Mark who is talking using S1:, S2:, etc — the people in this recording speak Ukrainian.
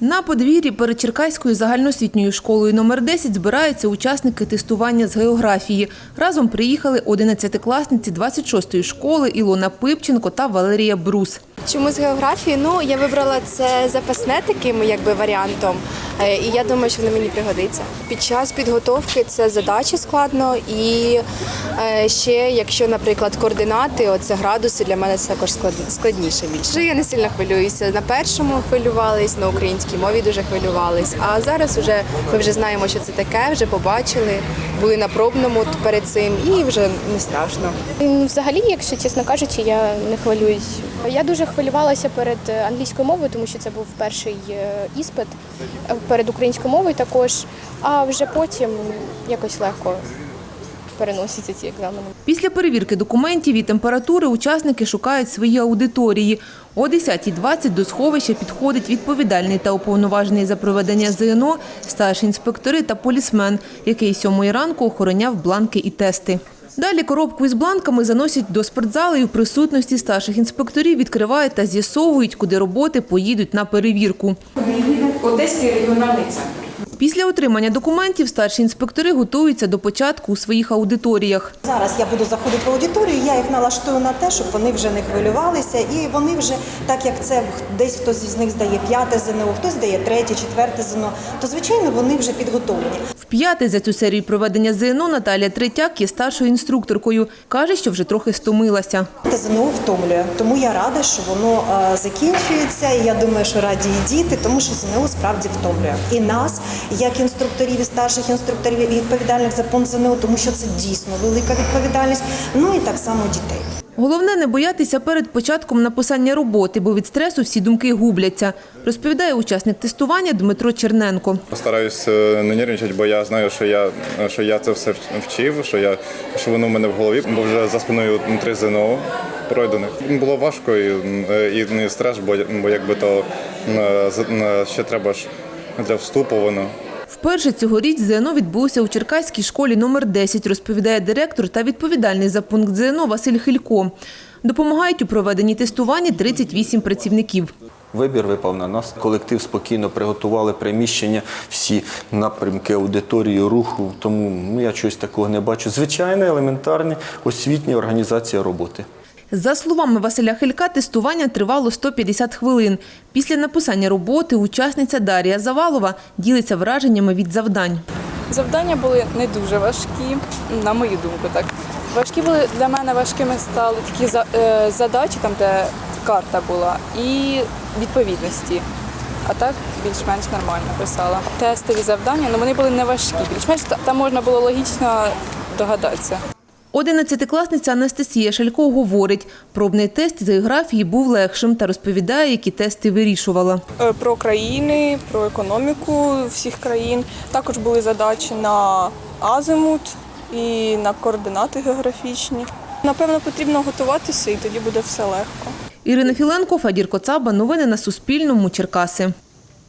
S1: На подвір'ї перед Черкаською загальноосвітньою школою номер 10 збираються учасники тестування з географії. Разом приїхали 11-класниці 26-ї школи Ілона Пипченко та Валерія Брус.
S2: Чому з географії? Ну я вибрала це запасне таким якби варіантом, е, і я думаю, що воно мені пригодиться. Під час підготовки це задачі складно, і е, ще якщо, наприклад, координати, оце градуси для мене це також склад- складніше більше. Я не сильно хвилююся. На першому хвилювались, на українській мові дуже хвилювались. А зараз вже ми вже знаємо, що це таке, вже побачили, були на пробному перед цим, і вже не страшно.
S3: Взагалі, якщо чесно кажучи, я не хвилююсь. Я дуже хвилювалася перед е, англійською мовою, тому що це був перший е, іспит е, перед українською мовою також. А вже потім якось легко переносяться ці екзамени.
S1: Після перевірки документів і температури учасники шукають свої аудиторії. О 10.20 до сховища підходить відповідальний та уповноважений за проведення ЗНО, старші інспектори та полісмен, який 7 ранку охороняв бланки і тести. Далі коробку із бланками заносять до спортзали і в присутності старших інспекторів відкривають та з'ясовують, куди роботи поїдуть на перевірку.
S4: Одеський регіональний центр.
S1: Після отримання документів старші інспектори готуються до початку у своїх аудиторіях.
S5: Зараз я буду заходити в аудиторію, я їх налаштую на те, щоб вони вже не хвилювалися, і вони вже, так як це десь хтось із них здає п'яте ЗНО, хтось здає третє, четверте ЗНО, то звичайно вони вже підготовлені.
S1: Вп'яте за цю серію проведення ЗНО Наталія Третяк є старшою інструкторкою. Каже, що вже трохи стомилася.
S5: ЗНО втомлює, тому я рада, що воно е, закінчується. І я думаю, що раді і діти, тому що ЗНО справді втомлює. І нас, як інструкторів і старших інструкторів, і відповідальних за пункт ЗНО, тому що це дійсно велика відповідальність. Ну і так само дітей.
S1: Головне не боятися перед початком написання роботи, бо від стресу всі думки губляться, розповідає учасник тестування Дмитро Черненко.
S6: Постараюсь е, не нервничати, бо я знаю, що я, що я це все вчив, що, я, що воно в мене в голові, бо вже за спиною три ЗНО пройдених. Було важко і, е, і не стрес, бо, бо якби то з- е, ще треба ж для вступу воно.
S1: Вперше цьогоріч ЗНО відбулося у Черкаській школі номер 10, розповідає директор та відповідальний за пункт ЗНО Василь Хилько. Допомагають у проведенні тестування 38 працівників.
S7: Вибір випав на нас. Колектив спокійно приготували приміщення, всі напрямки аудиторії, руху. Тому ну, я чогось такого не бачу. Звичайна, елементарна освітня організація роботи.
S1: За словами Василя Хилька, тестування тривало 150 хвилин. Після написання роботи учасниця Дарія Завалова ділиться враженнями від завдань.
S8: Завдання були не дуже важкі, на мою думку, так. Важкі були для мене важкими стали такі е, задачі, там де карта була, і відповідності. А так більш-менш нормально писала. Тестові завдання, ну вони були не важкі. Більш-менш там можна було логічно догадатися.
S1: Одинадцятикласниця Анастасія Шалько говорить, пробний тест з географії був легшим та розповідає, які тести вирішувала.
S9: Е, про країни, про економіку всіх країн. Також були задачі на азимут і на координати географічні. Напевно, потрібно готуватися, і тоді буде все легко.
S1: Ірина Філенко, Фадір Коцаба. Новини на Суспільному. Черкаси.